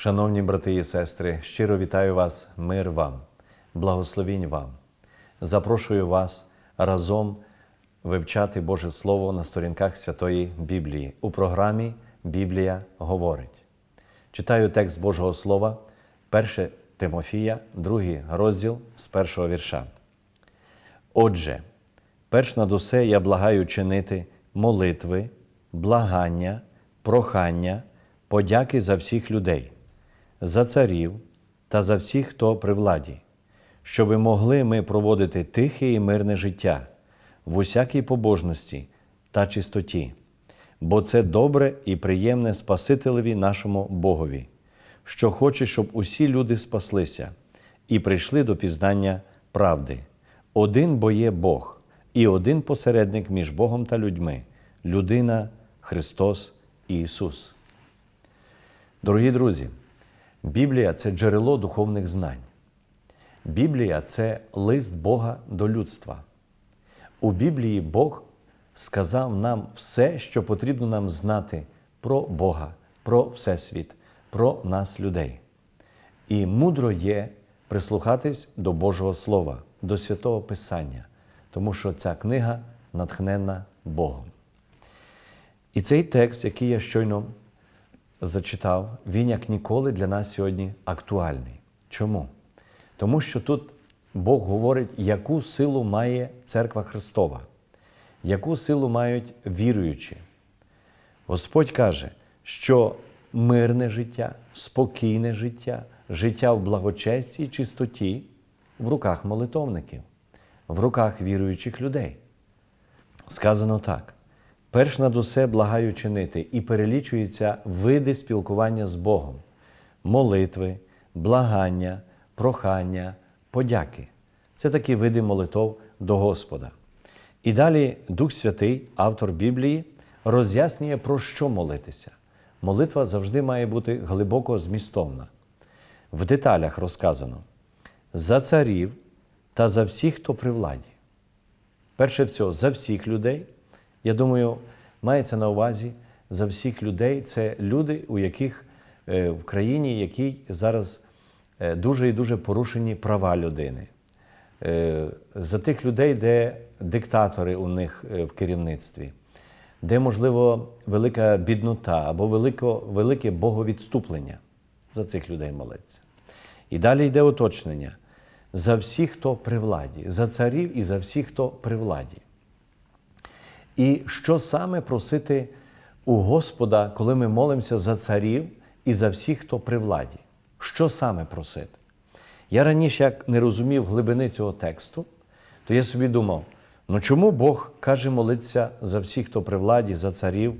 Шановні брати і сестри, щиро вітаю вас, мир вам, благословінь вам. Запрошую вас разом вивчати Боже Слово на сторінках Святої Біблії у програмі Біблія говорить. Читаю текст Божого Слова, 1 Тимофія, 2 розділ з першого вірша. Отже, перш над усе я благаю чинити молитви, благання, прохання, подяки за всіх людей, за царів та за всіх, хто при владі, щоби могли ми проводити тихе і мирне життя в усякій побожності та чистоті, бо це добре і приємне Спасителеві нашому Богові, що хоче, щоб усі люди спаслися і прийшли до пізнання правди. Один бо є Бог, і один посередник між Богом та людьми людина Христос Ісус. Дорогі друзі, Біблія це джерело духовних знань. Біблія це лист Бога до людства. У Біблії Бог сказав нам все, що потрібно нам знати про Бога, про Всесвіт, про нас, людей. І мудро є прислухатись до Божого Слова, до святого Писання, тому що ця книга натхненна Богом. І цей текст, який я щойно зачитав, він як ніколи для нас сьогодні актуальний. Чому? Тому що тут Бог говорить, яку силу має церква Христова, яку силу мають віруючі. Господь каже, що мирне життя, спокійне життя, життя в благочесті і чистоті в руках молитовників, в руках віруючих людей. Сказано так: перш над усе благаю чинити і перелічуються види спілкування з Богом, молитви, благання, прохання, подяки. Це такі види молитов до Господа. І далі Дух Святий, автор Біблії, роз'яснює, про що молитися. Молитва завжди має бути глибоко змістовна. В деталях розказано за царів та за всіх, хто при владі. Перше всього, за всіх людей. Я думаю, мається на увазі за всіх людей. Це люди, у яких е, в країні, якій зараз е, дуже і дуже порушені права людини. Е, За тих людей, де диктатори у них в керівництві, де, можливо, велика біднота або велико, велике боговідступлення. За цих людей молиться. І далі йде уточнення за всіх, хто при владі, за царів і за всіх, хто при владі. І що саме просити у Господа, коли ми молимося за царів і за всіх, хто при владі? Що саме просити? Я раніше, як не розумів глибини цього тексту, то я собі думав: ну чому Бог каже молитися за всіх, хто при владі, за царів,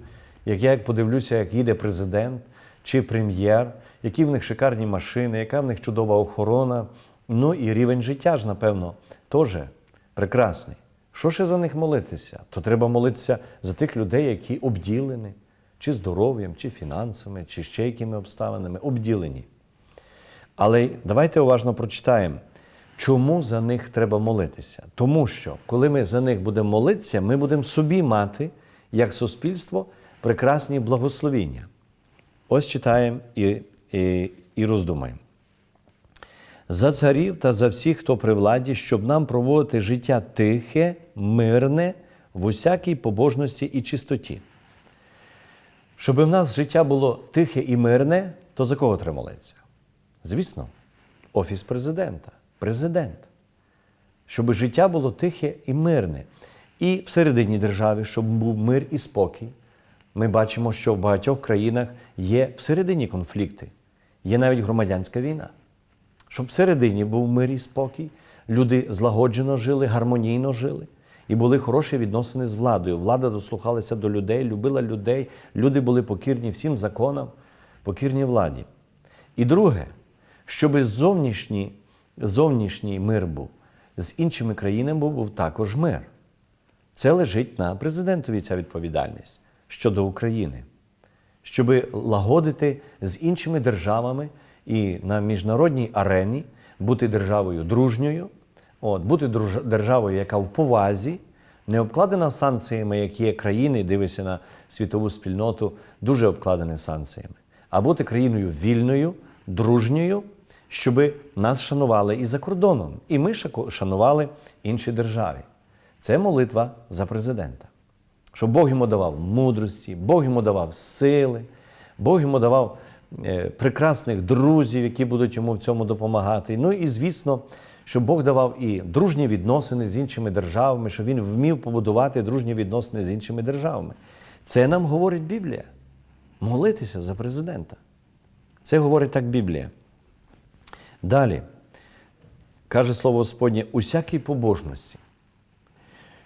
як я як подивлюся, як їде президент чи прем'єр, які в них шикарні машини, яка в них чудова охорона, ну і рівень життя ж, напевно, теж прекрасний. Що ще за них молитися? То треба молитися за тих людей, які обділені, чи здоров'ям, чи фінансами, чи ще якими обставинами, обділені. Але давайте уважно прочитаємо, чому за них треба молитися. Тому що, коли ми за них будемо молитися, ми будемо собі мати, як суспільство, прекрасні благословіння. Ось читаємо і, і, і роздумаємо. За царів та за всіх, хто при владі, щоб нам проводити життя тихе, мирне, в усякій побожності і чистоті. Щоб в нас життя було тихе і мирне, то за кого треба молитися? Звісно, Офіс президента, президент. Щоб життя було тихе і мирне. І всередині держави, щоб був мир і спокій. Ми бачимо, що в багатьох країнах є всередині конфлікти, є навіть громадянська війна. Щоб всередині був мир і спокій, люди злагоджено жили, гармонійно жили і були хороші відносини з владою. Влада дослухалася до людей, любила людей, люди були покірні всім законам, покірні владі. І друге, щоб зовнішній, зовнішній мир був, з іншими країнами був також мир. Це лежить на президентові ця відповідальність щодо України, щоб лагодити з іншими державами і на міжнародній арені бути державою дружньою, от, бути державою, яка в повазі, не обкладена санкціями, як є країни, дивися на світову спільноту, дуже обкладені санкціями, а бути країною вільною, дружньою, щоб нас шанували і за кордоном, і ми шанували інші держави. Це молитва за президента. Щоб Бог йому давав мудрості, Бог йому давав сили, Бог йому давав прекрасних друзів, які будуть йому в цьому допомагати. Ну і звісно, щоб Бог давав і дружні відносини з іншими державами, щоб він вмів побудувати дружні відносини з іншими державами. Це нам говорить Біблія. Молитися за президента. Це говорить так Біблія. Далі каже слово Господнє, усякій побожності.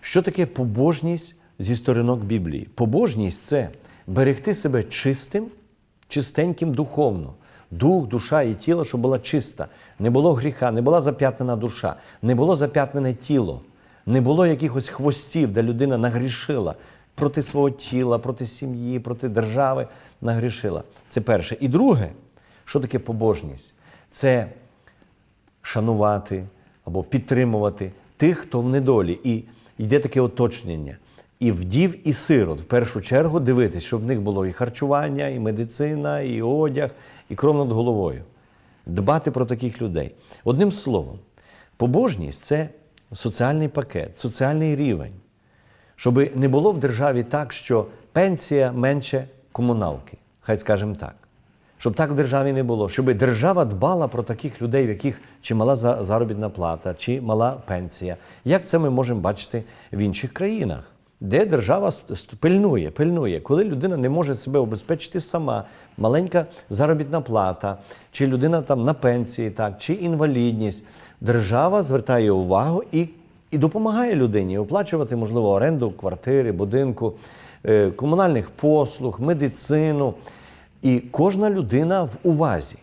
Що таке побожність зі сторінок Біблії? Побожність це берегти себе чистим, чистеньким духовно. Дух, душа і тіло, щоб була чиста. Не було гріха, не була зап'ятнена душа, не було зап'ятнене тіло, не було якихось хвостів, де людина нагрішила проти свого тіла, проти сім'ї, проти держави нагрішила. Це перше. І друге, що таке побожність? Це шанувати або підтримувати тих, хто в недолі. І йде таке оточнення. І вдів, і сирот, в першу чергу дивитись, щоб в них було і харчування, і медицина, і одяг, і кров над головою. Дбати про таких людей. Одним словом, побожність це соціальний пакет, соціальний рівень. Щоб не було в державі так, що пенсія менше комуналки. Хай скажемо так. Щоб так в державі не було, щоб держава дбала про таких людей, в яких чи мала заробітна плата, чи мала пенсія. Як це ми можемо бачити в інших країнах, де держава пильнує, пильнує, коли людина не може себе обезпечити сама, маленька заробітна плата, чи людина там на пенсії, так, чи інвалідність. Держава звертає увагу і, і допомагає людині оплачувати, можливо, оренду квартири, будинку, е, комунальних послуг, медицину. І кожна людина в увазі.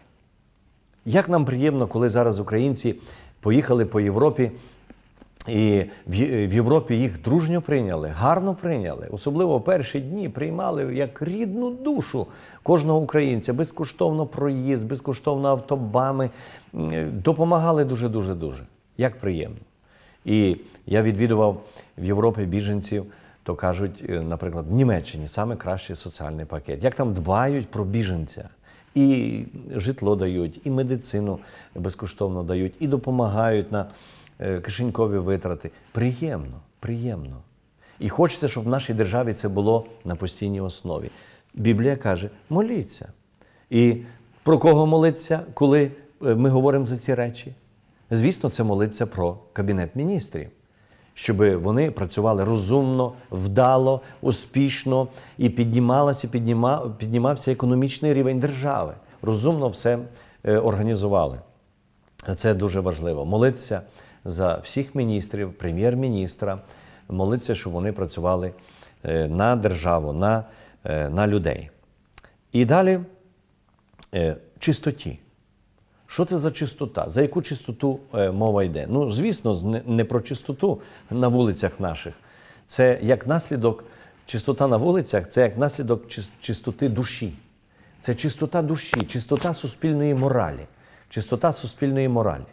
Як нам приємно, коли зараз українці поїхали по Європі, і в Європі їх дружньо прийняли, гарно прийняли. Особливо перші дні приймали як рідну душу кожного українця, безкоштовно проїзд, безкоштовно автобами. Допомагали дуже-дуже дуже. Як приємно. І я відвідував в Європі біженців, то кажуть, е, наприклад, в Німеччині саме кращий соціальний пакет. Як там дбають про біженця. І житло дають, і медицину безкоштовно дають, і допомагають на е, кишенькові витрати. Приємно, приємно. І хочеться, щоб в нашій державі це було на постійній основі. Біблія каже: моліться. І про кого молиться, коли е, ми говоримо за ці речі? Звісно, це молиться про кабінет міністрів, щоб вони працювали розумно, вдало, успішно і піднімалася, підніма, піднімався економічний рівень держави. Розумно все е, організували. Це дуже важливо. Молитися за всіх міністрів, прем'єр-міністра, молитися, щоб вони працювали е, на державу, на, е, на людей. І далі е, чистоті. Що це за чистота? За яку чистоту мова йде? Ну, звісно, не про чистоту на вулицях наших. Це як наслідок, чистота на вулицях це як наслідок чистоти душі. Це чистота душі, чистота суспільної моралі. Чистота суспільної моралі.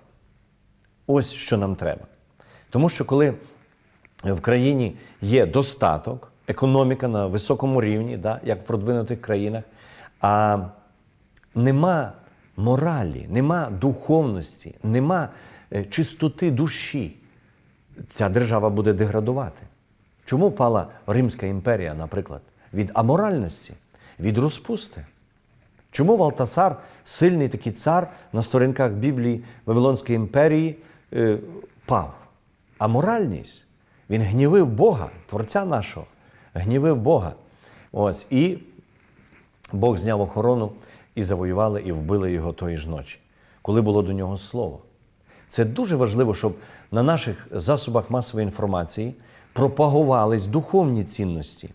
Ось що нам треба. Тому що коли в країні є достаток, економіка на високому рівні, да, як в продвинутих країнах, а нема моралі, нема духовності, нема е, чистоти душі, ця держава буде деградувати. Чому пала Римська імперія, наприклад? Від аморальності, від розпусти. Чому Валтасар, сильний такий цар на сторінках Біблії Вавилонської імперії, пав? А моральність. Він гнівив Бога, Творця нашого, гнівив Бога. Ось, і Бог зняв охорону і завоювали, і вбили його тої ж ночі, коли було до нього слово. Це дуже важливо, щоб на наших засобах масової інформації пропагувались духовні цінності.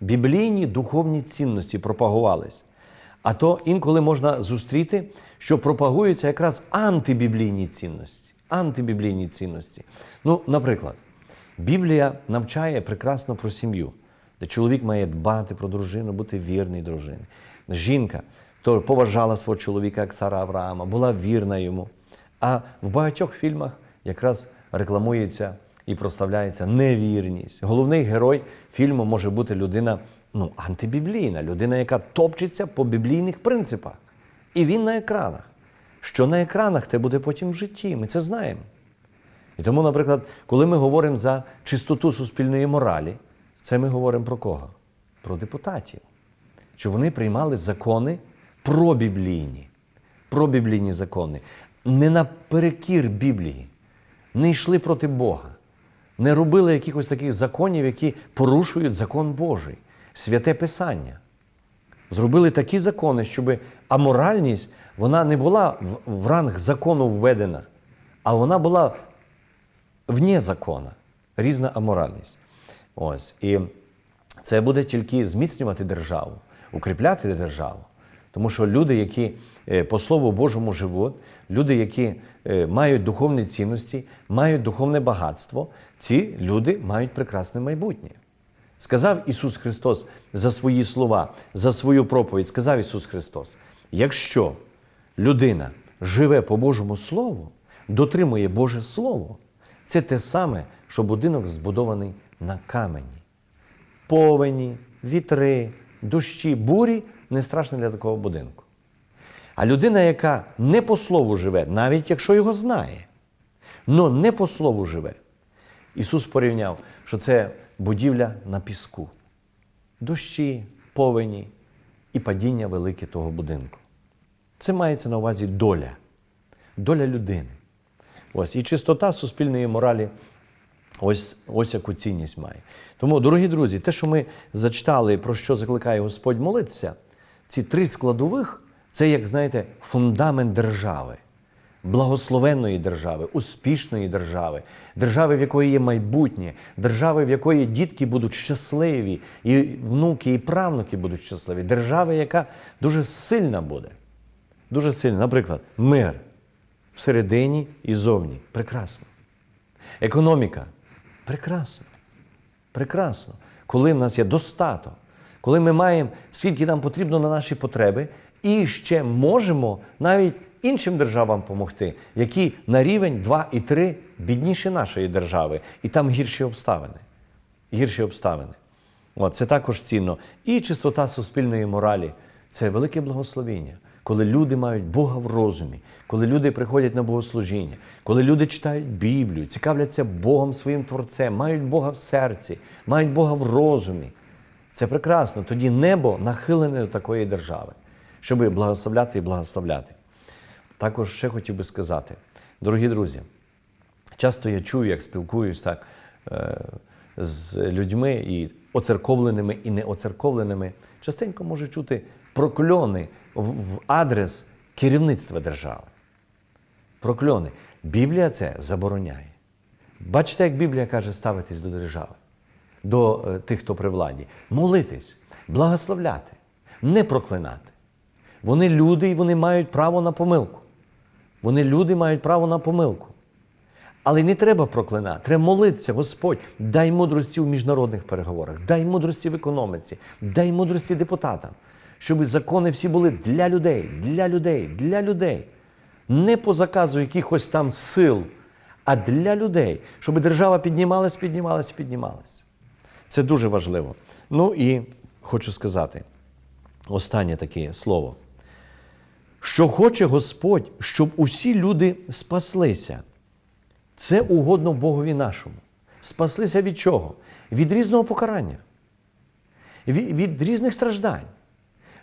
Біблійні духовні цінності пропагувались. А то інколи можна зустріти, що пропагуються якраз антибіблійні цінності. Антибіблійні цінності. Ну, наприклад, Біблія навчає прекрасно про сім'ю, де чоловік має дбати про дружину, бути вірний дружині. Жінка то поважала свого чоловіка, як Сара Авраама, була вірна йому. А в багатьох фільмах якраз рекламується і проставляється невірність. Головний герой фільму може бути людина ну, антибіблійна, людина, яка топчеться по біблійних принципах. І він на екранах. Що на екранах, те буде потім в житті. Ми це знаємо. І тому, наприклад, коли ми говоримо за чистоту суспільної моралі, це ми говоримо про кого? Про депутатів. Що вони приймали закони пробіблійні, пробіблійні закони, не наперекір Біблії, не йшли проти Бога, не робили якихось таких законів, які порушують закон Божий, святе Писання. Зробили такі закони, щоб аморальність вона не була в- ранг закону введена, а вона була вне закона, різна аморальність. Ось. І це буде тільки зміцнювати державу, укріпляти державу. Тому що люди, які е, по Слову Божому живуть, люди, які е, мають духовні цінності, мають духовне багатство, ці люди мають прекрасне майбутнє. Сказав Ісус Христос за свої слова, за свою проповідь, сказав Ісус Христос: якщо людина живе по Божому Слову, дотримує Боже Слово, це те саме, що будинок збудований на камені. Повені, вітри, дощі, бурі не страшно для такого будинку. А людина, яка не по слову живе, навіть якщо його знає, але не по слову живе, Ісус порівняв, що це будівля на піску, дощі, повені і падіння велике того будинку. Це мається на увазі доля, доля людини. Ось і чистота суспільної моралі. Ось, ось яку цінність має. Тому, дорогі друзі, те, що ми зачитали, про що закликає Господь молитися, ці три складових це, як знаєте, фундамент держави, благословенної держави, успішної держави, держави, в якої є майбутнє, держави, в якої дітки будуть щасливі, і внуки, і правнуки будуть щасливі, держави, яка дуже сильна буде. Дуже сильна. Наприклад, мир всередині і зовні. Прекрасно. Економіка прекрасно. Прекрасно. Коли в нас є достаток, коли ми маємо скільки нам потрібно на наші потреби, і ще можемо навіть іншим державам допомогти, які на рівень 2 і 3 бідніші нашої держави, і там гірші обставини. Гірші обставини. От, це також цінно. І чистота суспільної моралі це велике благословіння, коли люди мають Бога в розумі, коли люди приходять на богослужіння, коли люди читають Біблію, цікавляться Богом своїм Творцем, мають Бога в серці, мають Бога в розумі. Це прекрасно. Тоді небо нахилене до такої держави, щоб благословляти і благословляти. Також ще хотів би сказати, дорогі друзі, часто я чую, як спілкуюсь так е, з людьми і оцерковленими, і неоцерковленими, частенько можу чути прокльони в, адрес керівництва держави. Прокльони. Біблія це забороняє. Бачите, як Біблія каже ставитись до держави, до е, тих, хто при владі. Молитись, благословляти, не проклинати. Вони люди і вони мають право на помилку. Вони люди мають право на помилку. Але не треба проклинати, треба молитися, Господь, дай мудрості в міжнародних переговорах, дай мудрості в економіці, дай мудрості депутатам, щоб закони всі були для людей, для людей, для людей. Не по заказу якихось там сил, а для людей, щоб держава піднімалась, піднімалась, піднімалась. Це дуже важливо. Ну і хочу сказати останнє таке слово. Що хоче Господь, щоб усі люди спаслися. Це угодно Богові нашому. Спаслися від чого? Від різного покарання, від, від різних страждань.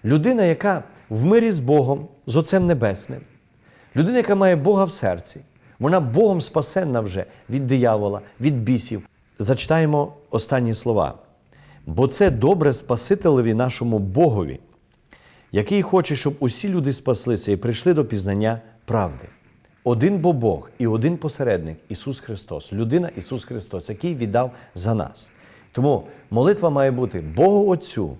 Людина, яка в мирі з Богом, з Отцем Небесним, людина, яка має Бога в серці, вона Богом спасенна вже від диявола, від бісів. Зачитаємо останні слова. Бо це добре Спасителеві нашому Богові, який хоче, щоб усі люди спаслися і прийшли до пізнання правди. Один бо Бог і один посередник Ісус Христос, людина Ісус Христос, який віддав за нас. Тому молитва має бути Богу Отцю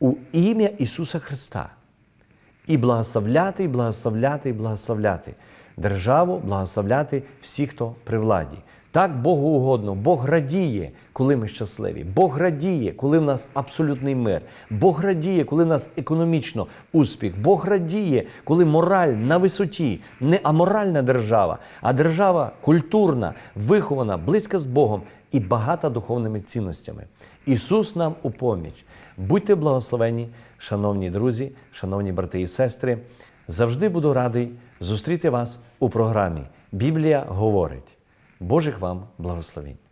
у ім'я Ісуса Христа. І благословляти, і благословляти, і благословляти державу, благословляти всіх, хто при владі. Так Богу угодно. Бог радіє, коли ми щасливі. Бог радіє, коли в нас абсолютний мир. Бог радіє, коли в нас економічно успіх. Бог радіє, коли мораль на висоті, не аморальна держава, а держава культурна, вихована, близька з Богом і багата духовними цінностями. Ісус нам у поміч. Будьте благословені, шановні друзі, шановні брати і сестри. Завжди буду радий зустріти вас у програмі Біблія говорить. Божих вам благословень!